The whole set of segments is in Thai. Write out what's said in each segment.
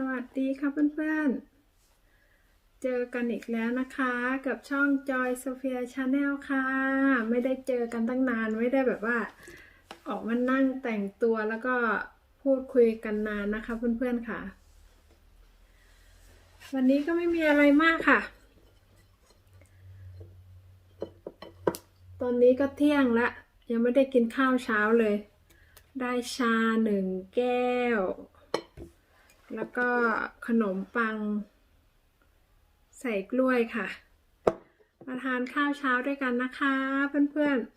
สวัสดีค่ะเพื่อนๆ เจอกันอีกแล้วนะคะ กับช่อง Joy Sophia Channel ค่ะ ไม่ได้เจอกันตั้งนานไม่ได้แบบว่า ออกมานั่งแต่งตัวแล้วก็พูดคุยกันนานนะคะเพื่อนๆค่ะ วันนี้ก็ไม่มีอะไรมากค่ะ ตอนนี้ก็เที่ยงละยังไม่ได้กินข้าวเช้าเลย ได้ชาหนึ่งแก้ว แล้วก็ขนมปัง ใส่กล้วยค่ะ มาทานข้าวเช้าด้วยกันนะคะ เพื่อนๆ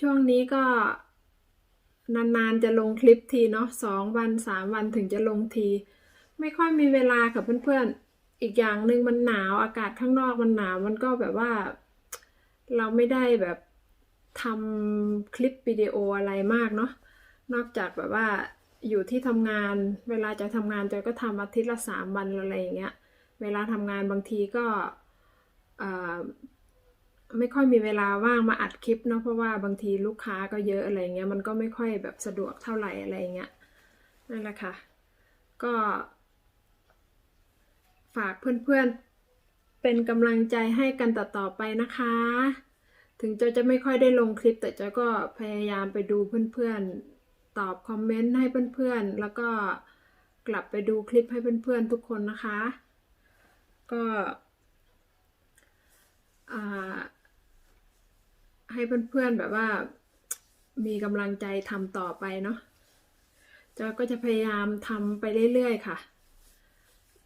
ช่วงนี้ก็นานๆจะลงคลิปทีเนาะสองวันสามวันถึงจะลงที ไม่ค่อยมีเวลากับเพื่อนๆ อีกอย่างหนึ่งมันหนาวอากาศข้างนอกมันหนาวมันก็แบบว่า เราไม่ได้แบบทำคลิปวิดีโออะไรมากเนาะ นอกจากแบบว่าอยู่ที่ทำงาน เวลาจะทำงานจอยก็ทำอาทิตย์ละสามวันอะไรอย่างเงี้ย เวลาทำงานบางทีก็ไม่ค่อยมีเวลาว่างมาอัดคลิปเนาะเพราะว่าบางทีลูกค้าก็เยอะอะไรเงี้ยมันก็ไม่ค่อยแบบสะดวกเท่าไหร่อะไรเงี้ยนั่นแหละค่ะ ก็ ฝากเพื่อนๆเป็นกำลังใจให้กันต่อๆไปนะคะ ถึงจอยจะไม่ค่อยได้ลงคลิปแต่จอยก็พยายามไปดูเพื่อนๆ ตอบคอมเมนต์ให้เพื่อนๆ แล้วก็กลับไปดูคลิปให้เพื่อนๆทุกคนนะคะ ก็ให้เพื่อนๆแบบว่ามีกำลังใจทำต่อไปเนาะจอยก็จะพยายามทำไปเรื่อยๆค่ะ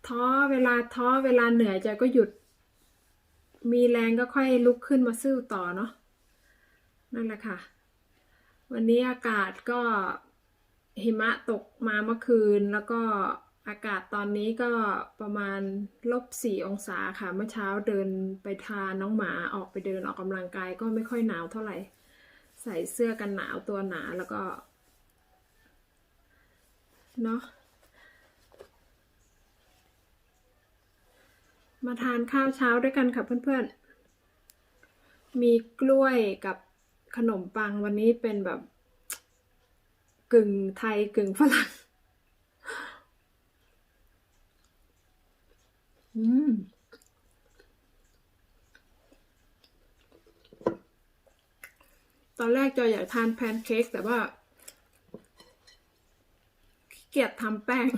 ท้อเวลาท้อเวลาเหนื่อยจอยก็หยุด มีแรงก็ค่อยลุกขึ้นมาสู้ต่อเนาะนั่นแหละค่ะ วันนี้อากาศก็หิมะตกมาเมื่อคืน แล้วก็อากาศตอนนี้ก็ประมาณลบสี่องศาค่ะ เมื่อเช้าเดินไปทาน้องหมาออกไปเดินออกกำลังกายก็ไม่ค่อยหนาวเท่าไหร่ ใส่เสื้อกันหนาวตัวหนาแล้วก็เนาะมาทานข้าวเช้าด้วยกันค่ะเพื่อนๆ มีกล้วยกับ ขนมปังวันนี้เป็นแบบ กึ่งไทยกึ่งฝรั่ง อืมตอนแรกจอยอยากทานแพนเค้กแต่ว่าขี้เกียจทำแป้ง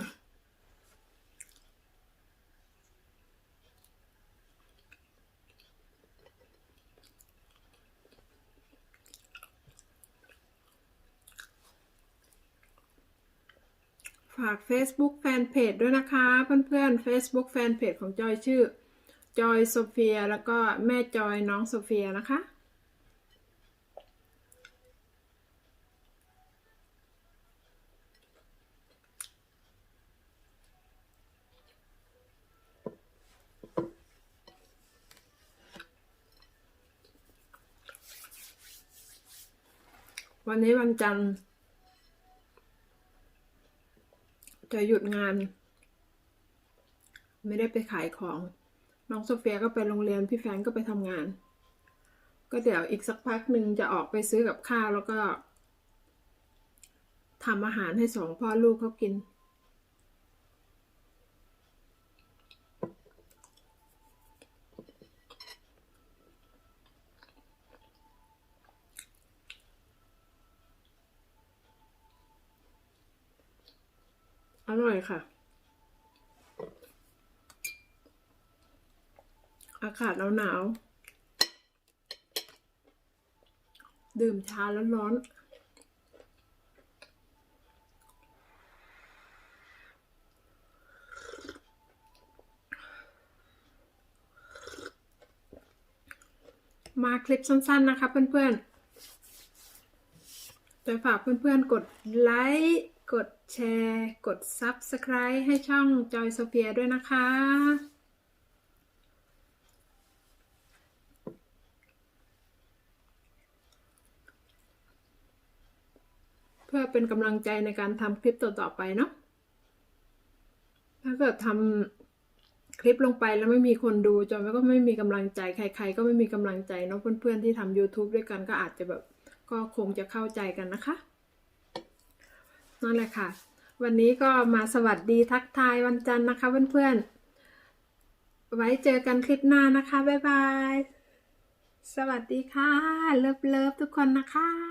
ฝาก Facebook Fanpage ด้วยนะคะ เพื่อนๆ Facebook Fanpage ของจอยชื่อ จอยโซเฟีย แล้วก็แม่จอยน้องโซเฟียนะคะวันนี้วันจันทร์ จะหยุดงาน ไม่ได้ไปขายของ น้องโซเฟียก็ไปโรงเรียนพี่แฟนก็ไปทำงาน ก็เดี๋ยวอีกสักพักหนึ่งจะออกไปซื้อกับข้าวแล้วก็ทำอาหารให้สองพ่อลูกเขากิน อร่อยค่ะ อากาศหนาวๆดื่มชาแล้วร้อนมาคลิปสั้นๆนะคะเพื่อนๆจะฝากเพื่อนๆกดไลค์ กดแชร์ กด Subscribe ให้ช่องจอยโซเฟียด้วยนะคะ เพื่อเป็นกำลังใจในการทำคลิปต่อ ๆ ไปเนาะถ้าเกิดทำคลิปลงไปแล้วไม่มีคนดูจอยก็ไม่มีกำลังใจ ใคร ๆ ก็ไม่มีกำลังใจเนาะเพื่อน ๆ ที่ทำ YouTube ด้วยกันก็อาจจะแบบก็คงจะเข้าใจกันนะคะ นั่นแหละค่ะ วันนี้ก็มาสวัสดีทักทายวันจันทร์นะคะเพื่อนๆ ไว้เจอกันคลิปหน้านะคะ บ๊ายบาย สวัสดีค่ะ เลิฟเลิฟทุกคนนะคะ